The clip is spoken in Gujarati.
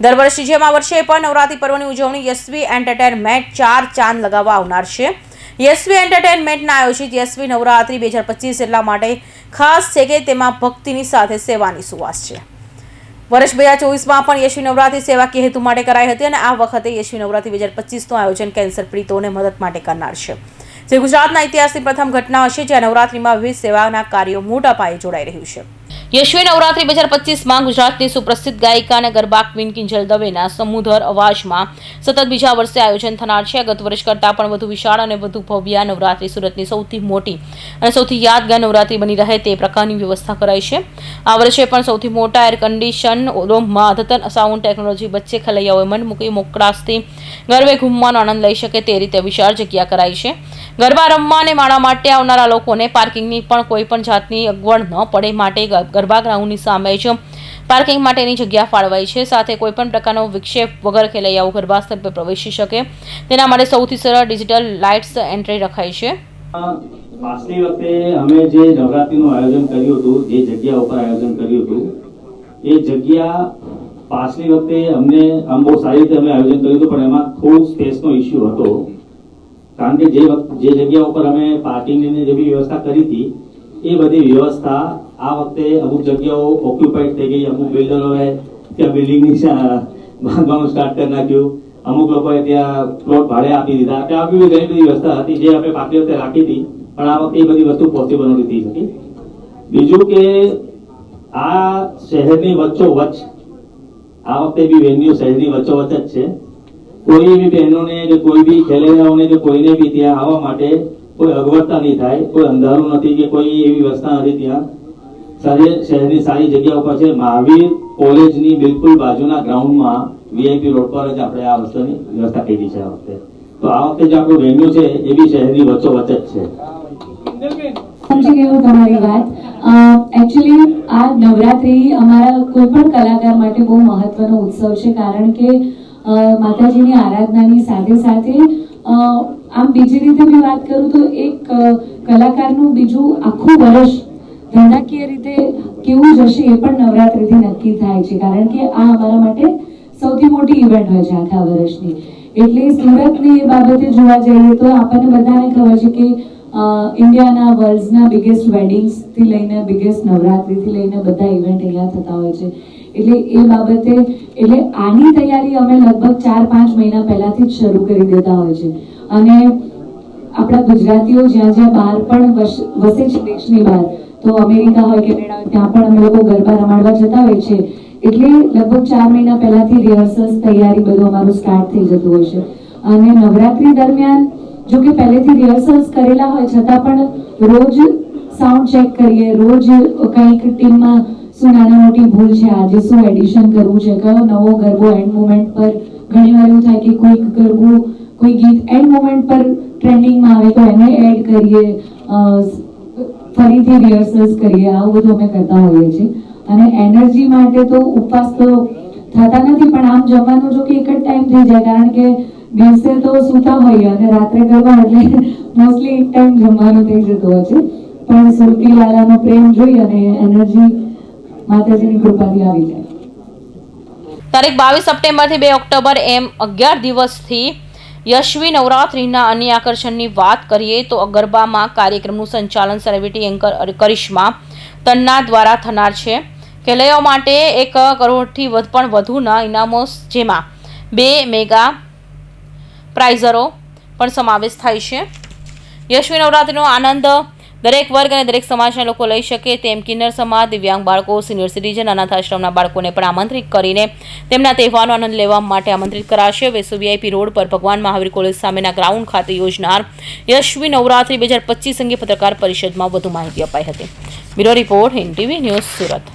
દર વર્ષની જેમ આ વર્ષે પણ નવરાત્રી પર્વની ઉજવણી યશવી એન્ટરટેનમેન્ટ ચાર ચાંદ લગાવવા આવનાર છે. યશવી એન્ટરટેનમેન્ટના આયોજિત યશવી નવરાત્રી બે હજાર પચીસ એટલા માટે ખાસ છે કે તેમાં ભક્તિની સાથે સેવાની સુવાસ છે. વર્ષ બે હજાર ચોવીસમાં પણ યશવી નવરાત્રી સેવાકીય હેતુ માટે કરાઈ હતી અને આ વખતે યશવી નવરાત્રી બે હજાર પચીસનું આયોજન કેન્સર પીડિતોને મદદ માટે કરનાર છે. જે ગુજરાતના ઇતિહાસની પ્રથમ ઘટના હશે જ્યાં નવરાત્રીમાં વિવિધ સેવાના કાર્યો મોટા પાયે જોડાઈ રહ્યું છે. યશવી નવરાત્રી બે હજાર પચીસમાં ગુજરાતની સુપ્રસિદ્ધ ગાયિકા અને ગરબા ક્વીન કિંજલ દવેના સમુધર અવાજમાં સતત બીજા વર્ષે આયોજન થનાર છે. ગત વર્ષ કરતાં પણ વધુ વિશાળ અને વધુ ભવ્ય નવરાત્રી સુરતની સૌથી મોટી અને સૌથી યાદગાર નવરાત્રી બની રહે તે પ્રકારની વ્યવસ્થા કરાઈ છે. આ વર્ષે પણ સૌથી મોટા એર કન્ડિશન રૂમમાં અદ્યતન સાઉન્ડ ટેકનોલોજી વચ્ચે ખલૈયાઓએ મન મૂકી મોકળાશથી ગરબે ઘૂમવાનો આનંદ લઈ શકે તે રીતે વિશાળ જગ્યા કરાઈ છે. ગરબા રમવા અને માણવા માટે આવનારા લોકોને પાર્કિંગની પણ કોઈ પણ જાતની અગવડ ન પડે માટે ગરબા ગ્રાઉન્ડની સામે જ પાર્કિંગ માટેની જગ્યા ફાળવાઈ છે. સાથે કોઈપણ પ્રકારનો વિક્ષેપ વગર ખેલૈયાઓ ગરબા સ્થળ પર પ્રવેશી શકે. તેના માટે સૌથી સરળ ડિજિટલ લાઇટ્સ એન્ટ્રી રખાઈ છે. પાછલી વખતે અમે જે નવરાત્રીનું આયોજન કર્યું હતું, જે જગ્યા ઉપર આયોજન કર્યું હતું, એ જગ્યા પાછલી વખતે અમને આમ બહુ સારી રીતે અમે આયોજન કર્યું હતું, પણ એમાં થોડું સ્પેસનો ઇસ્યુ હતો. કારણ કે જે જે જગ્યા ઉપર અમે પાર્કિંગની જે બી વ્યવસ્થા કરી હતી, એ બધી વ્યવસ્થા આ વખતે અમુક જગ્યાઓ ઓક્યુપાઈડ થઈ ગઈ, અમુક બિલ્ડરોએ ત્યાં બિલ્ડિંગની બાંધવાનું સ્ટાર્ટ કરી નાખ્યું. અમુક લોકોએ ત્યાં પ્લોટ ભાડે આપી દીધા. એટલે આવી ઘણી બધી વ્યવસ્થા હતી જે અમે પાછલી વખતે રાખી હતી, પણ આ વખતે એ બધી વસ્તુ પોસિબલ નથી થઈ શકી. બીજું કે આ શહેરની વચ્ચોવચ્ચ, આ વખતે બી વેન્યુ શહેરની વચ્ચોવચ્ચ જ છે. કોઈ બી બહેનોને કે કોઈ બી ખેલેડાઓને કે કોઈને બી ત્યાં આવવા માટે કોઈ અગવડતા નહીં થાય, કોઈ અંધારું નથી કે કોઈ એવી વ્યવસ્થા નથી ત્યાં. શહેરની સારી જગ્યા ઉપર છે. મહાવીર કોલેજની બિલકુલ બાજુના ગ્રાઉન્ડમાં વીઆઈપી રોડ પર જ આપણે આ વસ્તુની વ્યવસ્થા કરી છે આ વખતે. તો આ વખતે જે આપણું વેન્યુ છે એ બી શહેરની વચ્ચોવચ્ચ જ છે. સમજી ગયું તમારી વાત. એકચ્યુઅલી આ નવરાત્રી અમારા કોઈ પણ કલાકાર માટે બહુ મહત્વનો ઉત્સવ છે, કારણ કે માતાજીની આરાધનાની સાથે સાથે આમ બીજી રીતે મેં વાત કરું તો એક કલાકારનું બીજું આખું વર્ષ ધંધાકીય રીતે કેવું જશે એ પણ નવરાત્રિથી નક્કી થાય છે. કારણ કે આ અમારા માટે સૌથી મોટી ઇવેન્ટ હોય છે આખા વર્ષની. એટલે સુરતની એ બાબતે જોવા જઈએ તો આપણને બધાને ખબર છે કે ઇન્ડિયાના વર્લ્ડના બિગેસ્ટ વેડિંગ્સથી લઈને બિગેસ્ટ નવરાત્રિથી લઈને બધા ઇવેન્ટ અહીંયા થતા હોય છે. એટલે એ બાબતે, એટલે આની તૈયારી અમે લગભગ ચાર પાંચ મહિના પહેલાથી જ શરૂ કરી દેતા હોય છે. અને આપણા ગુજરાતીઓ જ્યાં જ્યાં બહાર પણ વસે છે, દેશની બહાર તો અમેરિકા હોય કેનેડા હોય, ત્યાં પણ અમે લોકો ગરબા રમાડવા જતા હોય છે. એટલે લગભગ ચાર મહિના પહેલાથી રિહર્સલ્સ તૈયારી બધું અમારું સ્ટાર્ટ થઈ જતું હોય છે. અને નવરાત્રી દરમિયાન, જો કે પહેલેથી રિહર્સલ્સ કરેલા હોય, છતાં પણ રોજ સાઉન્ડ ચેક કરીએ. રોજ કંઈક ટીમમાં શું નાની મોટી ભૂલ છે, આજે શું એડિશન કરવું છે, કયો નવો ગરબો એન્ડ મુમેન્ટ પર ઘણીવાર એવું થાય કે કોઈક ગરબું, કોઈ ગીત એન્ડ મુમેન્ટ પર ટ્રેન્ડિંગમાં આવે તો એને એડ કરીએ. ફરીથી રિહર્સલ્સ કરીએ, આવું બધું અમે કરતા હોઈએ છીએ. અને એનર્જી માટે તો ઉપવાસ તો થતા નથી, પણ આમ જમવાનું જો કે એક જ ટાઈમ થઈ જાય, કારણ કે દિવસે તો સૂતા હોઈએ અને રાત્રે ગરબા, એટલે મોસ્ટલી એક ટાઈમ જમવાનું થઈ જતું હોય છે. પણ સુરતી લાલાનો પ્રેમ જોઈ અને એનર્જી માતાજીની કૃપાથી આવી જાય. તારીખ બાવીસ સપ્ટેમ્બરથી બે ઓક્ટોબર એમ અગિયાર દિવસથી યશવી નવરાત્રિના અન્ય આકર્ષણની વાત કરીએ તો ગરબામાં કાર્યક્રમનું સંચાલન સેલિબ્રિટી એન્કર કરિશ્મા તન્ના દ્વારા થનાર છે. ખેલૈયાઓ માટે એક કરોડથી વધ- પણ વધુના ઇનામો જેમાં બે મેગા પ્રાઇઝરો પણ સમાવેશ થાય છે. યશવી નવરાત્રિનો આનંદ દરેક વર્ગ અને દરેક સમાજના લોકો લઈ શકે તેમ કિન્નર સમાજ, દિવ્યાંગ બાળકો, સિનિયર સિટીઝન અનાથાશ્રમના બાળકોને પણ આમંત્રિત કરીને તેમના તહેવારનો આનંદ લેવા માટે આમંત્રિત કરાશે. વેસુ વીઆઈપી રોડ પર ભગવાન મહાવીર કોલેજ સામેના ગ્રાઉન્ડ ખાતે યોજનાર યશવી નવરાત્રી બે હજાર પચીસ અંગે પત્રકાર પરિષદમાં વધુ માહિતી અપાઈ હતી. Bureau report Hind TV news Surat.